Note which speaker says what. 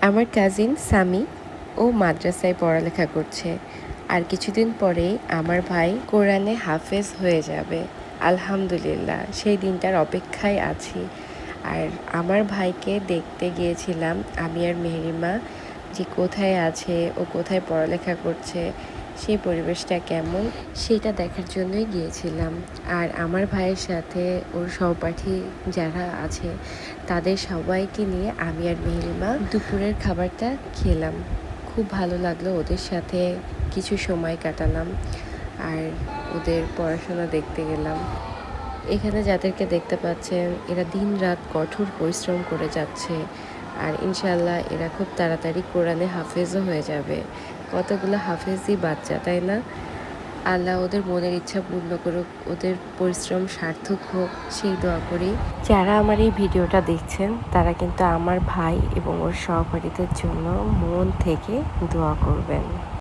Speaker 1: আমার কাজিন সামি ও মাদ্রাসায় পড়ালেখা করছে। আর কিছুদিন পরেই আমার ভাই কোরআনে হাফেজ হয়ে যাবে। আলহামদুলিল্লাহ, সেই দিনটার অপেক্ষায় আছি। আর আমার ভাইকে দেখতে গিয়েছিলাম, আমি আর মেহরিমা, যে কোথায় আছে, ও কোথায় পড়ালেখা করছে সেই পরিবেশটা কেমন? সেটা দেখার জন্যই গিয়েছিলাম। আর আমার ভাইয়ের সাথে ওর সহপাঠী যারা আছে, তাদের সবাইকে নিয়ে আমি আর মেহরিমা দুপুরের খাবারটা খেলাম। খুব ভালো লাগল ওদের সাথে কিছু সময় কাটালাম আর ওদের পড়াশোনা দেখতে গেলাম। এখানে যাদেরকে দেখতে পাচ্ছেন, এরা দিন রাত কঠোর পরিশ্রম করে যাচ্ছে। আর ইনশাল্লাহ এরা খুব তাড়াতাড়ি কোরআনে হাফেজও হয়ে যাবে। কতগুলো হাফেজই বাচ্চা তাই না? আল্লাহ ওদের মনের ইচ্ছা পূর্ণ করুক, ওদের পরিশ্রম সার্থক হোক, সেই দোয়া করি। যারা আমার এই ভিডিওটা দেখছেন, তারা কিন্তু আমার ভাই এবং ওর সহপাঠীদের জন্য মন থেকে দোয়া করবেন।